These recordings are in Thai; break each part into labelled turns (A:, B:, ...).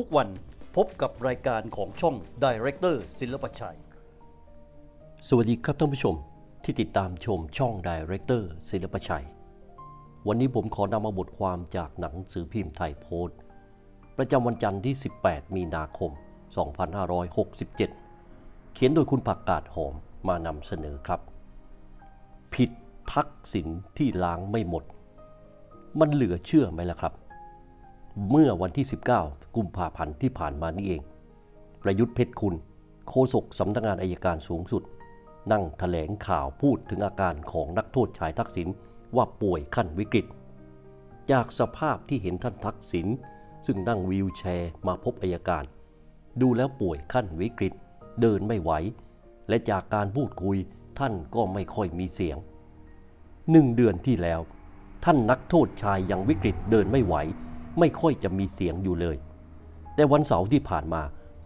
A: ทุกวันพบกับรายการของช่อง Director ศิลปชัย สวัสดีครับท่านผู้ชมที่ติดตามชมช่อง Director ศิลปชัย วันนี้ผมขอนำมาบทความจากหนังสือพิมพ์ไทยโพสต์ประจำวันจันทร์ที่ 18 มีนาคม 2567 เขียนโดยคุณผักกาดหอมมานำเสนอครับ ผิดทักษิณที่ล้างไม่หมด มันเหลือเชื่อไหมล่ะครับ เมื่อวันที่ 19 กุมภาพันธ์ที่ผ่านมานี่เอง ประยุทธ์เพชรคุณ โฆษกสำนักงานอายการสูงสุด นั่งถแถลงข่าวพูดถึงอาการของนักโทษชายทักษิณว่าป่วยขั้นวิกฤต จากสภาพที่เห็นท่านทักษิณซึ่งนั่งวีลแชร์มาพบอายการ ดูแล้วป่วยขั้นวิกฤต เดินไม่ไหว และจากการพูดคุยท่านก็ไม่ค่อยมีเสียงหนึ่งเดือนที่แล้ว ท่านนักโทษชายยังวิกฤตเดินไม่ไหว ไม่ค่อยจะมีเสียงอยู่เลย แต่วันเสาร์ที่ผ่านมา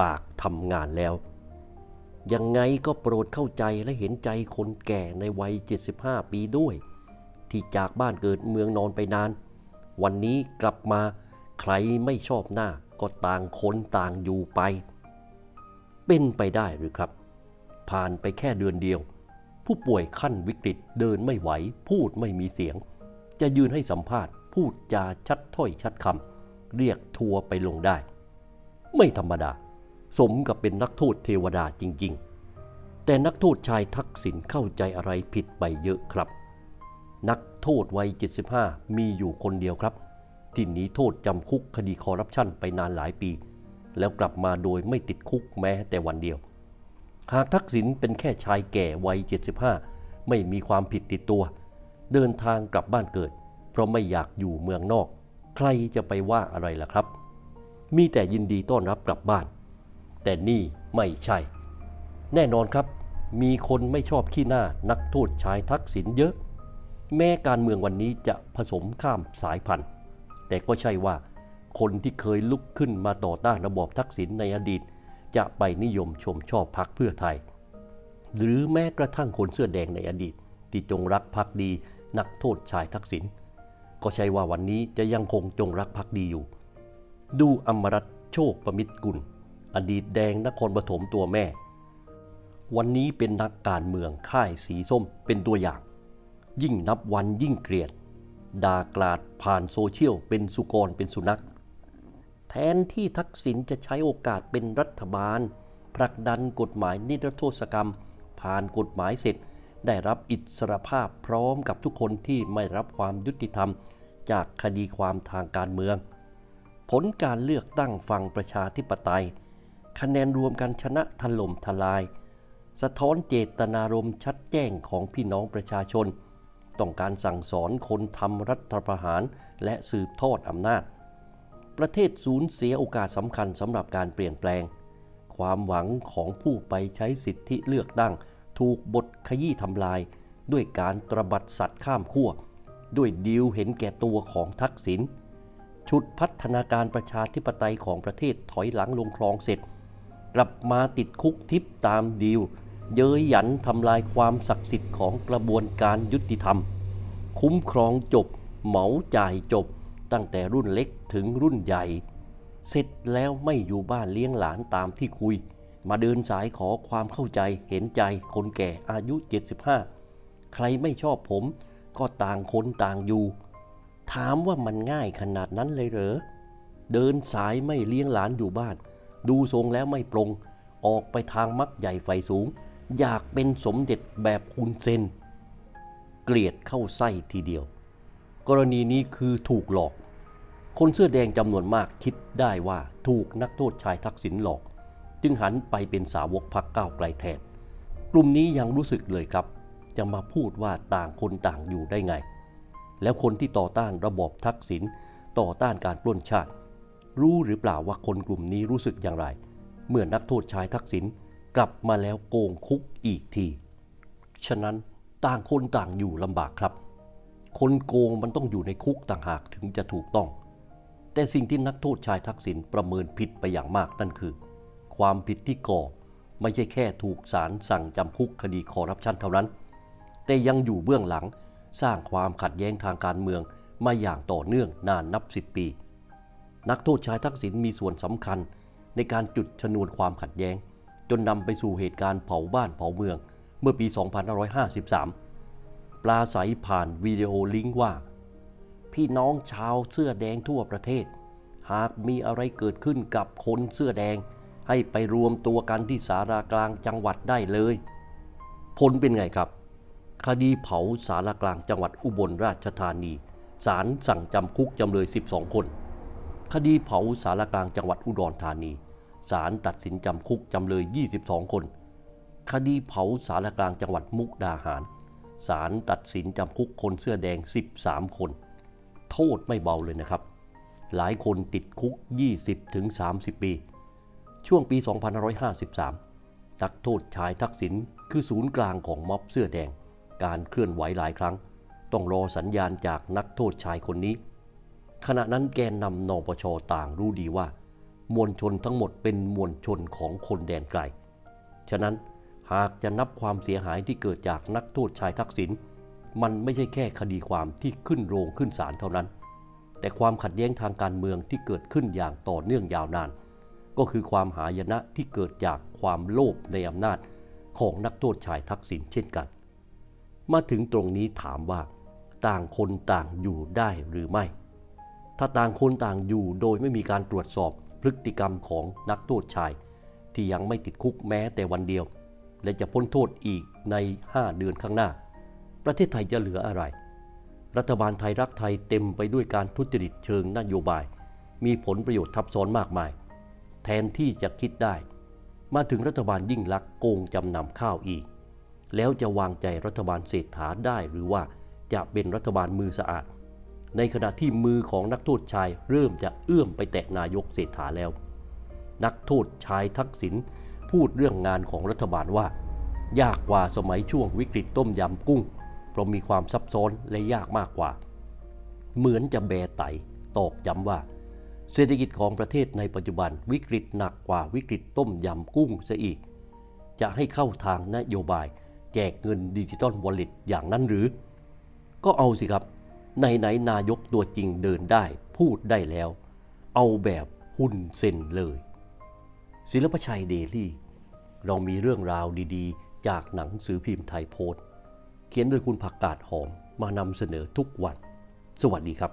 A: ปากทำงานแล้ว ยังไงก็โปรดเข้าใจและเห็นใจคนแก่ในวัย 75 ปีด้วย ที่จากบ้านเกิดเมืองนอนไปนาน วันนี้กลับมาใครไม่ชอบหน้าก็ต่างคนต่างอยู่ไป เป็นไปได้หรือครับ ผ่านไปแค่เดือนเดียว ผู้ป่วยขั้นวิกฤตเดินไม่ไหว พูดไม่มีเสียง จะยืนให้สัมภาษณ์พูดจาชัดถ้อยชัดคำเรียกทัวร์ไปลงได้ ไม่ธรรมดา สมกับเป็นนักโทษเทวดาจริง ๆ แต่นักโทษชายทักษิณเข้าใจอะไรผิดไปเยอะครับ นักโทษวัย 75 มีอยู่คนเดียวครับ ที่หนีโทษจำคุกคดีคอร์รัปชันไปนานหลายปี แล้วกลับมาโดยไม่ติดคุกแม้แต่วันเดียว หากทักษิณเป็นแค่ชายแก่วัย 75 ไม่มีความผิดติดตัวเเดินทางกลับบ้านเกิด เพราะไม่อยากอยู่เมืองนอก ใครจะไปว่าอะไรล่ะครับ มีแต่ยินดีต้อนรับกลับบ้าน แต่นี่ไม่ใช่ แน่นอนครับ มีคนไม่ชอบขี้หน้านักโทษชายทักษิณเยอะ แม้การเมืองวันนี้จะผสมข้ามสายพันธุ์ แต่ก็ใช่ว่า คนที่เคยลุกขึ้นมาต่อต้านระบอบทักษิณในอดีต จะไปนิยมชมชอบพักเพื่อไทย หรือแม้กระทั่งคนเสื้อแดงในอดีตที่จงรักภักดี นักโทษชายทักษิณก็ใช่ว่าวันนี้จะยังคงจงรักภักดีอยู่ ดูอมรัตโชคประมิตรกุล อดีตแดงนครปฐมตัวแม่ วันนี้เป็นนักการเมืองค่ายสีส้มเป็นตัวอย่าง ยิ่งนับวันยิ่งเกลียดด่ากลาดผ่านโซเชียลเป็นสุกรเป็นสุนัข แทนที่ทักษิณจะใช้โอกาสเป็นรัฐบาลผลักดันกฎหมายนิรโทษกรรม ผ่านกฎหมายเสร็จ ได้รับอิสรภาพพร้อมกับทุกคนที่ไม่รับความยุติธรรม จากคดีความทางการเมือง ผลการเลือกตั้งฝั่งประชาธิปไตย คะแนนรวมกันชนะถล่มทลาย สะท้อนเจตนารมณ์ชัดแจ้งของพี่น้องประชาชน ต้องการสั่งสอนคนทำรัฐประหารและสืบทอดอำนาจ ประเทศสูญเสียโอกาสสำคัญสำหรับการเปลี่ยนแปลง ความหวังของผู้ไปใช้สิทธิเลือกตั้ง ถูกบทขยี้ทำลาย ด้วยการตระบัดสัตว์ข้ามขั้วด้วยดีลเห็นแก่ตัวของทักษิณชุดพัฒนาการประชาธิปไตยของประเทศถอยหลังลงคลองเสร็จ กลับมาติดคุกทิพย์ตามดีล เย้ยหยันทำลายความศักดิ์สิทธิ์ของกระบวนการยุติธรรม คุ้มครองจบ เหมาจ่ายจบ ตั้งแต่รุ่นเล็กถึงรุ่นใหญ่ เสร็จแล้วไม่อยู่บ้านเลี้ยงหลานตามที่คุย มาเดินสายขอความเข้าใจเห็นใจคนแก่อายุ 75 ใครไม่ชอบผมก็ต่างคนต่างอยู่ ถามว่ามันง่ายขนาดนั้นเลยเหรอ เดินสายไม่เลี้ยงหลานอยู่บ้าน ดูทรงแล้วไม่ปรง ออกไปทางมักใหญ่ไฟสูง อยากเป็นสมเด็จแบบคุณเซน เกลียดเข้าไส้ทีเดียว กรณีนี้คือถูกหลอก คนเสื้อแดงจำนวนมากคิดได้ว่าถูกนักโทษชายทักษิณหลอก จึงหันไปเป็นสาวกพักก้าวไกลแทน กลุ่มนี้ยังรู้สึกเลยครับ จะมาพูดว่าต่างคนต่างอยู่ได้ไง แล้วคนที่ต่อต้านระบอบทักษิณต่อต้านการปล้นชาติ รู้หรือเปล่าว่าคนกลุ่มนี้รู้สึกอย่างไร เมื่อนักโทษชายทักษิณกลับมาแล้วโกงคุกอีกที ฉะนั้นต่างคนต่างอยู่ลำบากครับ คนโกงมันต้องอยู่ในคุกต่างหากถึงจะถูกต้อง แต่สิ่งที่นักโทษชายทักษิณประเมินผิดไปอย่างมากนั่นคือ ความผิดที่ก่อ ไม่ใช่แค่ถูกศาลสั่งจำคุกคดีคอร์รัปชันเท่านั้น แต่ยังอยู่เบื้องหลังสร้างความขัดแย้งทางการเมืองมาอย่างต่อเนื่องนานนับสิบปี นักโทษชายทักษิณมีส่วนสำคัญในการจุดชนวนความขัดแย้ง จนนำไปสู่เหตุการณ์เผาบ้านเผาเมือง เมื่อปี 2553 ปลาใสผ่านวิดีโอลิงก์ว่า พี่น้องชาวเสื้อแดงทั่วประเทศ หากมีอะไรเกิดขึ้นกับคนเสื้อแดง ให้ไปรวมตัวกันที่สารากลางจังหวัดได้เลย ผลเป็นไงครับ คดีเผาสารากลางจังหวัดอุบลราชธานีศาลสั่งจำคุกจำเลย 12 คน คดีเผาสารกลางจังหวัดอุดรธานีศาลตัดสินจำคุกจำเลย 22 คน คดีเผาสารกลางจังหวัดมุกดาหารศาลตัดสินจำคุกคนเสื้อแดง 13 คน โทษไม่เบาเลยนะครับ หลายคนติดคุก 20-30 ปี ช่วงปี 2553 นักโทษชายทักษิณคือศูนย์กลางของม็อบเสื้อแดง การเคลื่อนไหวหลายครั้ง ต้องรอสัญญาณจากนักโทษชายคนนี้ ขณะนั้นแกนนำนปชต่างรู้ดีว่า มวลชนทั้งหมดเป็นมวลชนของคนแดนไกล ฉะนั้นหากจะนับความเสียหายที่เกิดจากนักโทษชายทักษิณมันไม่ใช่แค่คดีความที่ขึ้นโรงขึ้นศาลเท่านั้น แต่ความขัดแย้งทางการเมืองที่เกิดขึ้นอย่างต่อเนื่องยาวนาน ก็คือความหายนะที่เกิดจากความโลภในอำนาจของนักโทษชายทักษิณเช่นกัน มาถึงตรงนี้ถามว่า ต่างคนต่างอยู่ได้หรือไม่ ถ้าต่างคนต่างอยู่โดยไม่มีการตรวจสอบพฤติกรรมของนักโทษชาย ที่ยังไม่ติดคุกแม้แต่วันเดียว และจะพ้นโทษอีกใน 5 เดือนข้างหน้า ประเทศไทยจะเหลืออะไร รัฐบาลไทยรักไทยเต็มไปด้วยการทุจริตเชิงนโยบาย มีผลประโยชน์ทับซ้อนมากมาย แทนที่จะคิดได้ มาถึงรัฐบาลยิ่งลักษณ์โกงจำนำข้าวอีก แล้วจะวางใจรัฐบาลเศรษฐาได้หรือว่าจะเป็นรัฐบาลมือสะอาด ในขณะที่มือของนักโทษชายเริ่มจะเอื้อมไปแตะนายกเศรษฐาแล้ว นักโทษชายทักษิณพูดเรื่องงานของรัฐบาลว่า ยากกว่าสมัยช่วงวิกฤตต้มยำกุ้ง เพราะมีความซับซ้อนและยากมากกว่า เหมือนจะแบไตตอกย้ำว่า เศรษฐกิจของประเทศในปัจจุบันวิกฤตหนักกว่าวิกฤตต้มยำกุ้งซะอีก จะให้เข้าทางนโยบาย แจกเงินดิจิตอลวอลเล็ตอย่างนั้นหรือ ก็เอาสิครับ ในไหนนายกตัวจริงเดินได้ พูดได้แล้ว เอาแบบหุ้นเซ็นเลย ศิลปชัยเดลี่ เรามีเรื่องราวดีๆ จากหนังสือพิมพ์ไทยโพสต์เขียนโดยคุณผักกาดหอมมานำเสนอทุกวัน สวัสดีครับ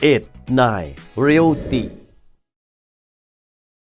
A: 789 Realty